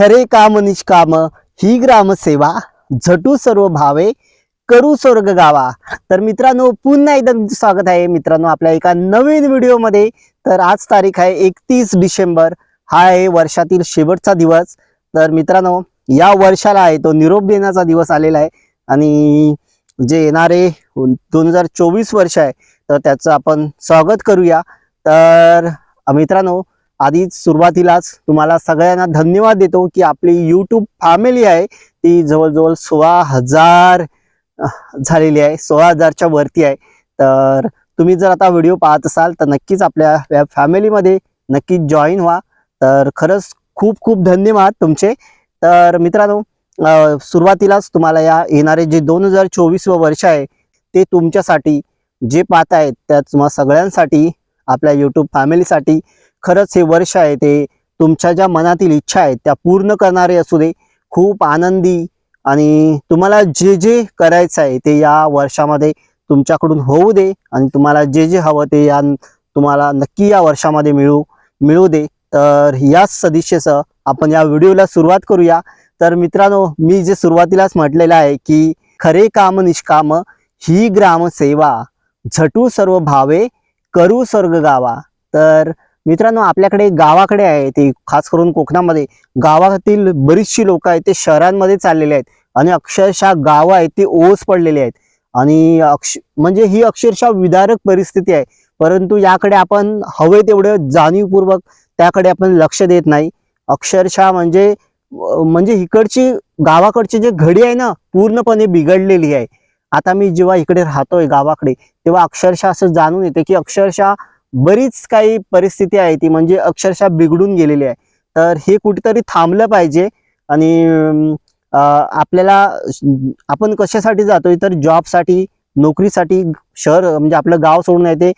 खरे काम निष्काम ही ग्रामसेवा झटू सर्व भावे करू स्वर्ग गावा. तर मित्रांनो पुन्हा एकदा तुमचं स्वागत आहे. मित्रांनो आपल्या एका नवीन व्हिडिओमध्ये. तर आज तारीख आहे एकतीस डिसेंबर. हा आहे वर्षातील शेवटचा दिवस. तर मित्रांनो या वर्षाला आहे तो निरोप देण्याचा दिवस आलेला आहे. आणि जे येणारे दोन हजार चोवीस वर्ष आहे तर त्याचं आपण स्वागत करूया. तर मित्रांनो आधीच सुरुवातीलाच तुम्हाला सगळ्यांना धन्यवाद देतो की आपली यूट्यूब फॅमिली आहे. ती जवळजवळ सोळा हजार झालेली आहे. सोळा हजारच्या वरती आहे. तर तुम्ही जर आता व्हिडिओ पाहत असाल तर नक्कीच आपल्या या फॅमिलीमध्ये नक्कीच जॉईन व्हा. तर खरंच खूप खूप धन्यवाद तुमचे. तर मित्रांनो सुरुवातीलाच तुम्हाला या येणारे जे दोन हजार चोवीसवं वर्ष आहे ते तुमच्यासाठी जे पाहत आहेत त्या तुम्हा सगळ्यांसाठी आपल्या यूट्यूब फॅमिलीसाठी खरंच हे वर्ष आहे ते तुमच्या ज्या मनातील इच्छा आहेत त्या पूर्ण करणारे असू दे. खूप आनंदी आणि तुम्हाला जे जे करायचं आहे ते या वर्षामध्ये तुमच्याकडून होऊ दे आणि तुम्हाला जे जे हवं ते या तुम्हाला नक्की या वर्षामध्ये मिळू मिळू दे. तर याच सदिशेसह आपण या व्हिडिओला सुरुवात करूया. तर मित्रांनो मी जे सुरुवातीलाच म्हटलेलं आहे की खरे काम निष्काम ही ग्रामसेवा. झटू सर्व भावे करू स्वर्ग गावा. तर मित्रांनो आपल्याकडे गावाकडे आहे ते खास करून कोकणामध्ये. गावातील बरीचशी लोक आहेत ते शहरांमध्ये चाललेले आहेत. आणि अक्षरशः गावं आहेत ते ओस पडलेले आहेत. आणि अक्ष म्हणजे ही अक्षरशः विदारक परिस्थिती आहे. परंतु याकडे आपण हवे तेवढं जाणीवपूर्वक त्याकडे आपण लक्ष देत नाही. अक्षरशः म्हणजे म्हणजे इकडची गावाकडची जे घडी आहे ना पूर्णपणे बिघडलेली आहे. आता मी जेव्हा इकडे राहतोय गावाकडे तेव्हा अक्षरशः असं जाणून येते की अक्षरशः बरीच काही परिस्थिती आहे ती म्हणजे अक्षरशः बिघडून गेलेली आहे. तर हे कुठेतरी थांबलं पाहिजे आणि आपल्याला आपण कशासाठी जातोय? तर जॉबसाठी नोकरीसाठी शहर म्हणजे आपलं गाव सोडून आहे ते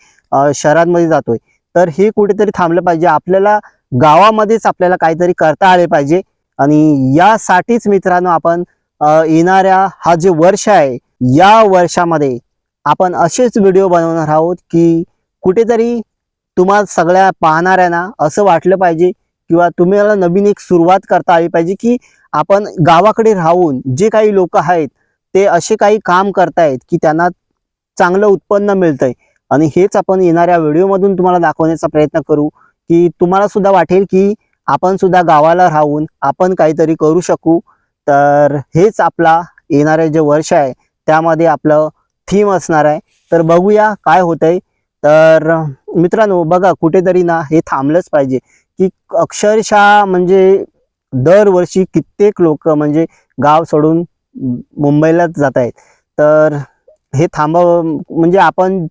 शहरांमध्ये जातोय. तर हे कुठेतरी थांबलं पाहिजे. आपल्याला गावामध्येच आपल्याला काहीतरी करता आले पाहिजे. आणि यासाठीच मित्रांनो आपण येणाऱ्या हा जे वर्ष आहे या वर्षामध्ये आपण असेच व्हिडिओ बनवणार आहोत की कुठेतरी तुम्हाला सगळ्या पाहणाऱ्यांना असं वाटलं पाहिजे किंवा तुम्हाला नवीन एक सुरुवात करता आली पाहिजे की आपण गावाकडे राहून जे काही लोक आहेत ते असे काही काम करतायत की त्यांना चांगलं उत्पन्न मिळतंय. आणि हेच आपण येणाऱ्या व्हिडिओमधून तुम्हाला दाखवण्याचा प्रयत्न करू की तुम्हाला सुद्धा वाटेल की आपण सुद्धा गावाला राहून आपण काहीतरी करू शकू. तर हेच आपला येणारे जे वर्ष आहे त्यामध्ये आपलं थीम असणार आहे. तर बघूया काय होतंय. तर मित्रांनो बघा कुठेतरी ना हे थांबलंच पाहिजे की अक्षरशः म्हणजे दरवर्षी कित्येक लोक म्हणजे गाव सोडून मुंबईलाच जात आहेत. तर हे थांबावं म्हणजे आपण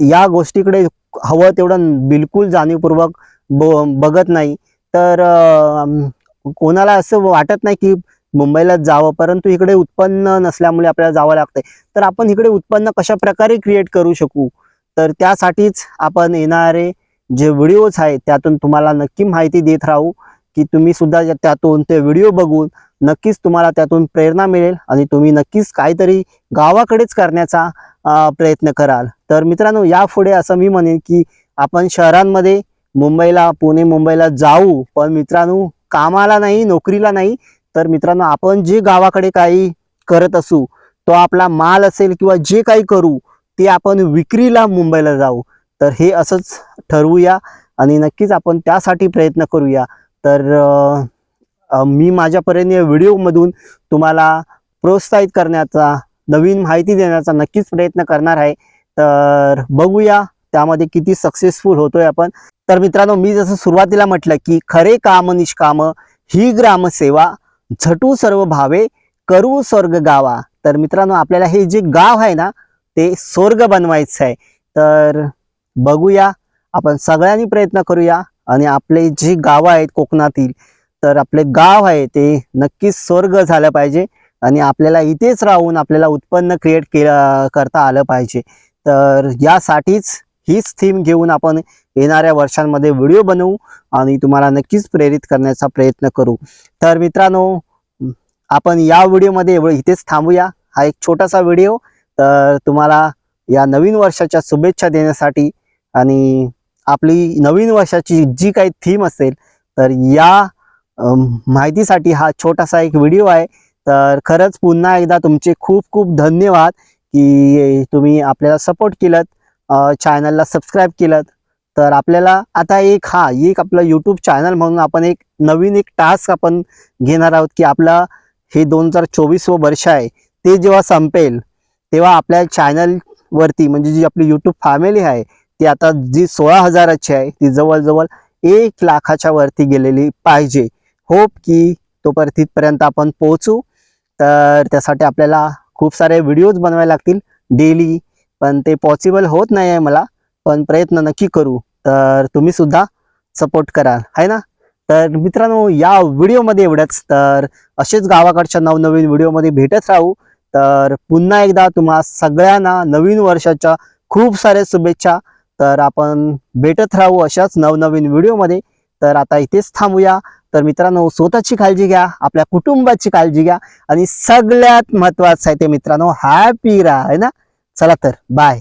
या गोष्टीकडे हवं तेवढं बिलकुल जाणीवपूर्वक ब बघत नाही. तर कोणाला असं वाटत नाही की मुंबईलाच जावं परंतु इकडे उत्पन्न नसल्यामुळे आपल्याला जावं लागतंय. तर आपण इकडे उत्पन्न कशा प्रकारे क्रिएट करू शकू? तर त्यासाठीच आपण येणारे जे व्हिडिओज आहेत त्यातून तुम्हाला नक्की माहिती देत राहू की तुम्ही सुद्धा त्यातून ते व्हिडिओ बघून नक्कीच तुम्हाला त्यातून प्रेरणा मिळेल आणि तुम्ही नक्कीच काहीतरी गावाकडेच करण्याचा प्रयत्न कराल. तर मित्रांनो यापुढे असं मी म्हणेन की आपण शहरांमध्ये मुंबईला पुणे मुंबईला जाऊ पण मित्रांनो कामाला नाही नोकरीला नाही तर मित्रांनो आपण जे गावाकडे काही करत असू तो आपला माल असेल किंवा जे काही करू ते आपण विक्रीला मुंबईला जाऊ. तर हे असंच ठरवूया आणि नक्कीच आपण त्यासाठी प्रयत्न करूया. तर मी माझ्यापर्यंत या व्हिडिओमधून तुम्हाला प्रोत्साहित करण्याचा नवीन माहिती देण्याचा नक्कीच प्रयत्न करणार आहे. तर बघूया त्यामध्ये किती सक्सेसफुल होतोय आपण. तर मित्रांनो मी जसं सुरुवातीला म्हटलं की खरे काम निष्काम ही ग्रामसेवा झटू सर्व भावे करू स्वर्ग गावा. तर मित्रांनो आपल्याला हे जे गाव आहे ना ते स्वर्ग बनवायचं आहे तर बघूया आपण सगळ्यांनी प्रयत्न करूया आणि आपले जे गावं आहेत कोकणातील तर आपले गाव आहे ते नक्कीच स्वर्ग झालं पाहिजे आणि आपल्याला इथेच राहून आपल्याला उत्पन्न क्रिएट केलं करता आलं पाहिजे. तर यासाठीच हीच थीम घेऊन आपण येणाऱ्या वर्षांमध्ये व्हिडिओ बनवू आणि तुम्हाला नक्कीच प्रेरित करण्याचा प्रयत्न करू. तर मित्रांनो आपण या व्हिडिओमध्ये एवढं इथेच थांबूया. हा एक छोटासा व्हिडिओ तर तुम्हाला या नवीन वर्षाच्या शुभेच्छा देण्यासाठी आणि आपली नवीन वर्षाची जी काही थीम असेल तर या माहितीसाठी हा छोटासा एक व्हिडिओ आहे. तर खरंच पुन्हा एकदा तुमचे खूप खूप धन्यवाद की तुम्ही आपल्याला सपोर्ट केलं चॅनलला सबस्क्राईब केलं तर आपल्याला आता एक हा एक आपलं यूट्यूब चॅनल म्हणून आपण एक नवीन एक टास्क आपण घेणार आहोत की आपला हे दोन हजार चोवीस व वर्ष आहे ते जेव्हा संपेल तेव्हा आपल्या चॅनलवरती म्हणजे जी आपली यूट्यूब फॅमिली आहे ती आता जी सोळा हजाराची आहे ती जवळजवळ एक लाखाच्या वरती गेलेली पाहिजे. होप की तोपर्यंत तिथपर्यंत आपण पोहोचू. तर त्यासाठी आपल्याला खूप सारे व्हिडिओज बनवावे लागतील डेली पण ते पॉसिबल होत नाही आहे मला पण प्रयत्न नक्की करू. तर तुम्ही सुद्धा सपोर्ट कराल आहे ना? तर मित्रांनो या व्हिडिओमध्ये एवढ्याच तर असेच गावाकडच्या नवनवीन व्हिडिओमध्ये भेटत राहू. तर पुन्हा एकदा तुम्हा सगळ्यांना नवीन वर्षाच्या खूप साऱ्या शुभेच्छा. तर आपण भेटत राहू अशाच नवनवीन व्हिडिओमध्ये. तर आता इथेच थांबूया. तर मित्रांनो स्वतःची काळजी घ्या आपल्या कुटुंबाची काळजी घ्या. आणि सगळ्यात महत्वाचं आहे ते मित्रांनो हॅपी राहा है ना? चला तर बाय